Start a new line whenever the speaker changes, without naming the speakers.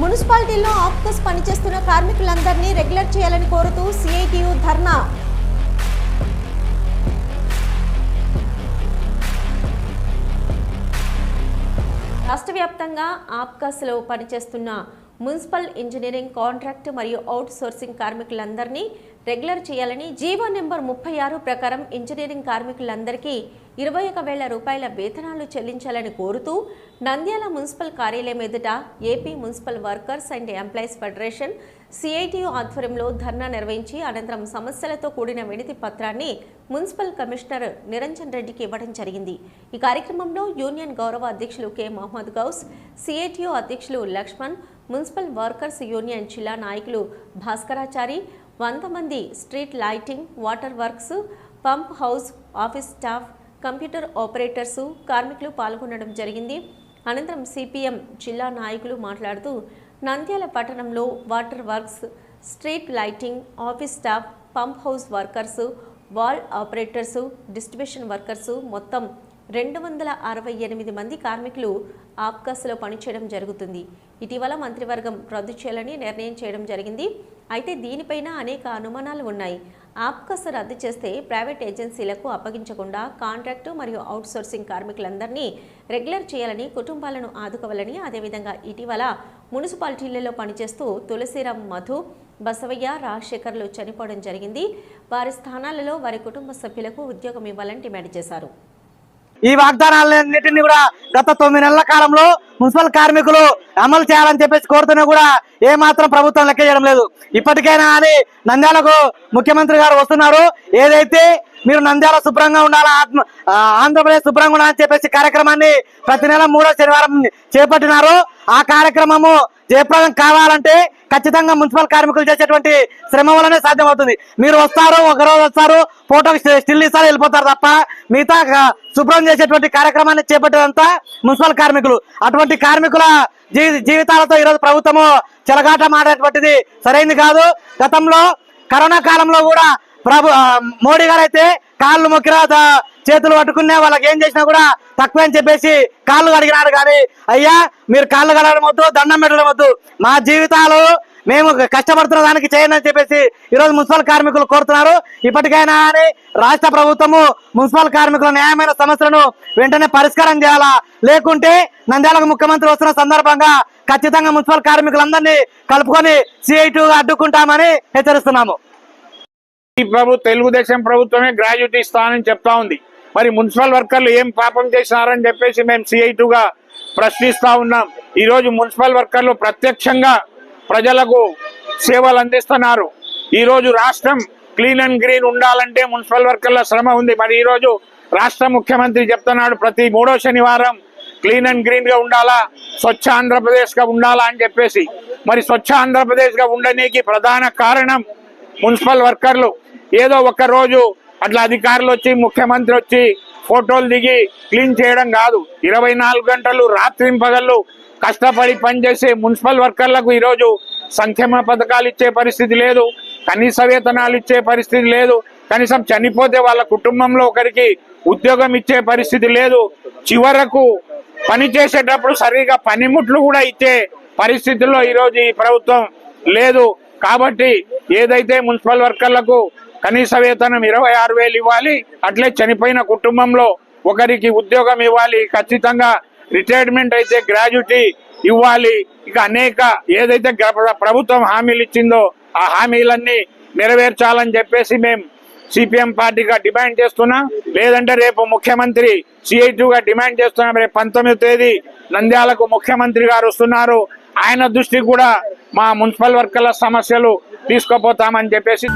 మున్సిపాలిటీల్లో ఆఫ్కస్ పనిచేస్తున్న కార్మికులందరినీ రెగ్యులర్ చేయాలని కోరుతూ సిఐటియు ధర్నా. రాష్ట్ర వ్యాప్తంగా ఆప్కాస్లో పనిచేస్తున్న మున్సిపల్ ఇంజనీరింగ్ కాంట్రాక్ట్ మరియు అవుట్ సోర్సింగ్ కార్మికులందరినీ రెగ్యులర్ చేయాలని జీవో నెంబర్ ముప్పై ఆరు ప్రకారం ఇంజనీరింగ్ కార్మికులందరికీ ఇరవై ఒక వేల రూపాయల వేతనాలు చెల్లించాలని కోరుతూ నంద్యాల మున్సిపల్ కార్యాలయం ఎదుట AP municipal workers and employees federation CITU ఆధ్వర్యంలో ధర్నా నిర్వహించి అనంతరం సమస్యలతో కూడిన వినతి పత్రాన్ని మున్సిపల్ కమిషనర్ నిరంజన్ రెడ్డికి ఇవ్వడం జరిగింది. ఈ కార్యక్రమంలో యూనియన్ గౌరవ అధ్యక్షులు కె. మహమ్మద్ గౌస్ సిఐటియు అధ్యక్షులు లక్ష్మణ్ మున్సిపల్ వర్కర్స్ యూనియన్ జిల్లా నాయకులు భాస్కరాచారి వంద మంది street lighting water works pump house office staff computer operators కార్మికులు పాల్గొనడం జరిగింది. అనంతరం సిపిఎం జిల్లా నాయకులు మాట్లాడుతూ నంద్యాల పట్టణంలో water works street lighting office staff pump house workers valve operators distribution workers మొత్తం రెండు వందల అరవై ఎనిమిది మంది కార్మికులు ఆప్కాస్లో పనిచేయడం జరుగుతుంది. ఇటీవల మంత్రివర్గం రద్దు చేయాలని నిర్ణయం చేయడం జరిగింది. అయితే దీనిపైన అనేక అనుమానాలు ఉన్నాయి. ఆప్కస్ రద్దు చేస్తే ప్రైవేట్ ఏజెన్సీలకు అప్పగించకుండా కాంట్రాక్టు మరియు అవుట్సోర్సింగ్ కార్మికులందరినీ రెగ్యులర్ చేయాలని కుటుంబాలను ఆదుకోవాలని అదేవిధంగా ఇటీవల మున్సిపాలిటీలలో పనిచేస్తూ తులసిరామ్ మధు బసవయ్య రాజశేఖర్లు చనిపోవడం జరిగింది. వారి స్థానాలలో వారి కుటుంబ సభ్యులకు ఉద్యోగం ఇవ్వాలని డిమాండ్ చేశారు.
ఈ వాగ్దానాలన్నింటినీ కూడా గత తొమ్మిది నెలల కాలంలో మున్సిపల్ కార్మికులు అమలు చేయాలని చెప్పేసి కోరుతున్నా కూడా ఏ మాత్రం ప్రభుత్వం లెక్క చేయడం లేదు. ఇప్పటికైనా అని నంద్యాలకు ముఖ్యమంత్రి గారు వస్తున్నారు. ఏదైతే మీరు నంద్యాల శుభ్రంగా ఉండాలా? ఆత్మ ఆంధ్రప్రదేశ్ శుభ్రంగా ఉండాలని చెప్పేసి కార్యక్రమాన్ని ప్రతి నెల మూడో శనివారం చేపట్టినారు. ఆ కార్యక్రమము జయప్రదం కావాలంటే ఖచ్చితంగా మున్సిపల్ కార్మికులు చేసేటువంటి శ్రమ వల్లనే సాధ్యమవుతుంది. మీరు వస్తారు ఒక రోజు వస్తారు ఫోటోకి స్టిల్ ఇస్తారు వెళ్ళిపోతారు తప్ప మిగతా శుభ్రం చేసేటువంటి కార్యక్రమాన్ని చేపట్టేదంతా మున్సిపల్ కార్మికులు. అటువంటి కార్మికుల జీవితాలతో ఈరోజు ప్రభుత్వము చెలగాట మాడేటువంటిది సరైంది కాదు. గతంలో కరోనా కాలంలో కూడా ప్రభు మోడీ గారు అయితే కాళ్ళు మొక్కిరా చేతులు పట్టుకునే వాళ్ళకి ఏం చేసినా కూడా తక్కువ అని చెప్పేసి కాళ్ళు కడిగినాడు. కానీ అయ్యా మీరు కాళ్ళు కడగడం వద్దు దండం పెట్టడం వద్దు. మా జీవితాలు మేము కష్టపడుతున్న దానికి చేయండి అని చెప్పేసి ఈరోజు మున్సిపల్ కార్మికులు కోరుతున్నారు. ఇప్పటికైనా అని రాష్ట్ర ప్రభుత్వము మున్సిపల్ కార్మికుల న్యాయమైన సమస్యలను వెంటనే పరిష్కారం చేయాలా? లేకుంటే నంద్యాలకు ముఖ్యమంత్రి వస్తున్న సందర్భంగా ఖచ్చితంగా మున్సిపల్ కార్మికులందరినీ కలుపుకొని సిఐటు అడ్డుకుంటామని హెచ్చరిస్తున్నాము.
ఈ ప్రభు తెలుగుదేశం ప్రభుత్వమే గ్రాడ్యుయేట్ ఇస్తానని చెప్తా ఉంది. మరి మున్సిపల్ వర్కర్లు ఏం పాపం చేసినారని చెప్పేసి మేము సిఐటుగా ప్రశ్నిస్తా ఉన్నాం. ఈ రోజు మున్సిపల్ వర్కర్లు ప్రత్యక్షంగా ప్రజలకు సేవలు అందిస్తున్నారు. ఈ రోజు రాష్ట్రం క్లీన్ అండ్ గ్రీన్ ఉండాలంటే మున్సిపల్ వర్కర్ల శ్రమ ఉంది. మరి ఈ రోజు రాష్ట్ర ముఖ్యమంత్రి చెప్తున్నాడు ప్రతి మూడో శనివారం క్లీన్ అండ్ గ్రీన్గా ఉండాలా? స్వచ్ఛ ఆంధ్రప్రదేశ్గా ఉండాలా అని చెప్పేసి. మరి స్వచ్ఛ ఆంధ్రప్రదేశ్గా ఉండడానికి ప్రధాన కారణం మున్సిపల్ వర్కర్లు. ఏదో ఒక రోజు అట్లా అధికారులు వచ్చి ముఖ్యమంత్రి వచ్చి ఫోటోలు దిగి క్లీన్ చేయడం కాదు. ఇరవై నాలుగు గంటలు రాత్రి పగళ్ళు కష్టపడి పనిచేసే మున్సిపల్ వర్కర్లకు ఈరోజు సంక్షేమ పథకాలు ఇచ్చే పరిస్థితి లేదు. కనీస వేతనాలు ఇచ్చే పరిస్థితి లేదు. కనీసం చనిపోతే వాళ్ళ కుటుంబంలో ఒకరికి ఉద్యోగం ఇచ్చే పరిస్థితి లేదు. చివరకు పని చేసేటప్పుడు సరిగా పనిముట్లు కూడా ఇచ్చే పరిస్థితుల్లో ఈరోజు ఈ ప్రభుత్వం లేదు. కాబట్టి ఏదైతే మున్సిపల్ వర్కర్లకు కనీస వేతనం ఇరవై ఆరు వేలు ఇవ్వాలి. అట్లే చనిపోయిన కుటుంబంలో ఒకరికి ఉద్యోగం ఇవ్వాలి. ఖచ్చితంగా రిటైర్మెంట్ అయితే గ్రాడ్యుటీ ఇవ్వాలి. ఇక అనేక ఏదైతే ప్రభుత్వం హామీలు ఇచ్చిందో ఆ హామీలన్నీ నెరవేర్చాలని చెప్పేసి మేము సిపిఎం పార్టీగా డిమాండ్ చేస్తున్నాం. లేదంటే రేపు ముఖ్యమంత్రి సిఐటిగా డిమాండ్ చేస్తున్నాం. రేపు పంతొమ్మిది తేదీ నంద్యాలకు ముఖ్యమంత్రి గారు వస్తున్నారు. ఆయన దృష్టికి కూడా మా మున్సిపల్ వర్కర్ల సమస్యలు తీసుకుపోతామని చెప్పేసి